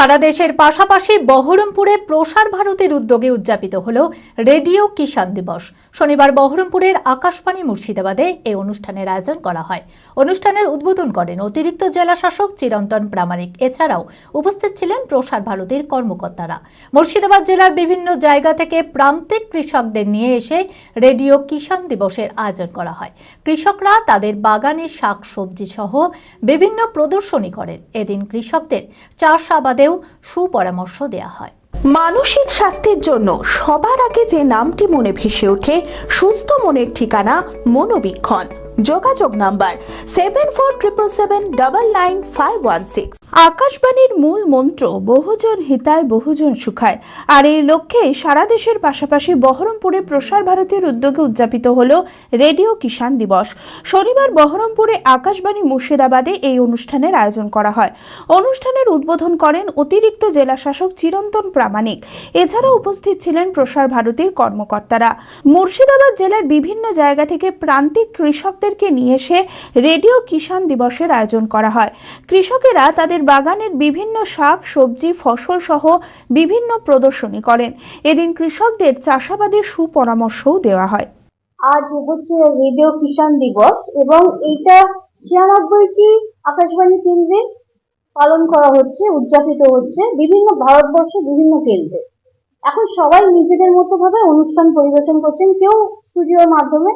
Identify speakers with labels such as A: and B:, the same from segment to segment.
A: সারা দেশের পাশাপাশি বহরমপুরে প্রসার ভারতীর উদ্যোগে উদযাপিত হল রেডিও কিষাণ দিবস। শনিবার বহরমপুরের আকাশবাণী মুর্শিদাবাদে এই অনুষ্ঠানের আয়োজন করা হয়। অনুষ্ঠানের উদ্বোধন করেন অতিরিক্ত জেলা শাসক চিরন্তন প্রামাণিক। এছাড়াও উপস্থিত ছিলেন প্রসার ভারতীর কর্মকর্তারা। মুর্শিদাবাদ জেলার বিভিন্ন জায়গা থেকে প্রান্তিক কৃষকদের নিয়ে এসে রেডিও কিষাণ দিবসের আয়োজন করা হয়। কৃষকরা তাদের বাগানে শাক সবজি সহ বিভিন্ন প্রদর্শনী করেন। এদিন কৃষকদের চাষাবাদেও সুপরামর্শ দেওয়া হয়।
B: মানসিক স্বাস্থ্যের জন্য সবার আগে যে নামটি মনে ভেসে ওঠে, সুস্থ মনের ঠিকানা মনোবীক্ষণ। যোগাযোগ number seven four triple seven double nine five one six আকাশবাণীর মূল মন্ত্র, বহুজন হিতায়, বহুজন সুখায়। আর এই লক্ষ্যে সারা দেশের পাশাপাশি বহরমপুরে প্রসার ভারতীর উদ্যোগে উদযাপিত হল রেডিও কিষাণ দিবস। শনিবার বহরমপুরে আকাশবাণী মুর্শিদাবাদে এই অনুষ্ঠানের আয়োজন করা হয়। অনুষ্ঠানের উদ্বোধন করেন অতিরিক্ত জেলা শাসক চিরন্তন প্রামাণিক। এছাড়া উপস্থিত ছিলেন প্রসার ভারতীর কর্মকর্তারা। মুর্শিদাবাদ জেলার বিভিন্ন জায়গা থেকে প্রান্তিক কৃষকদেরকে নিয়ে এসে রেডিও কিষাণ দিবসের আয়োজন করা হয়। কৃষকেরা তাদের বাগানের বিভিন্ন শাক, সবজি, ফসল সহ বিভিন্ন প্রদর্শনী করেন। এদিন কৃষকদের চাষাবাদের সুপরামর্শও দেওয়া হয়।
C: আজ হচ্ছে রেডিও কিষাণ দিবস এবং এইটা ছিয়ানব্বইটি আকাশবাণী কেন্দ্রে পালন করা হচ্ছে, উদযাপিত হচ্ছে বিভিন্ন ভারতবর্ষে বিভিন্ন কেন্দ্রে। এখন সবাই নিজেদের মতো ভাবে অনুষ্ঠান পরিবেশন করছেন, কেউ স্টুডিওর মাধ্যমে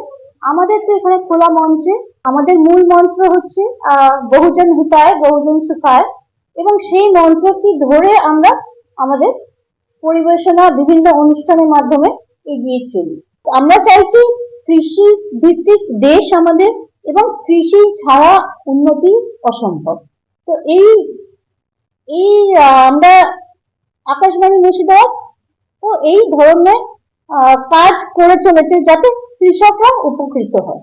C: আমাদের তো এখানে খোলা মঞ্চে, আমাদের মূল মন্ত্র হচ্ছে বহুজন হিতায়, বহুজন সুখায়। এবং সেই মন্ত্রটি ধরে আমরা আমাদের পরিবেশনা বিভিন্ন অনুষ্ঠানের মাধ্যমে এগিয়ে চলি। আমরা চাইছি কৃষি ভিত্তিক দেশ আমাদের এবং কৃষি ছাড়া উন্নতি অসম্ভব। তো এই এই আমরা আকাশবাণী মুর্শিদাবাদ তো এই ধরনের কাজ করে চলেছে যাতে কৃষকরা উপকৃত হয়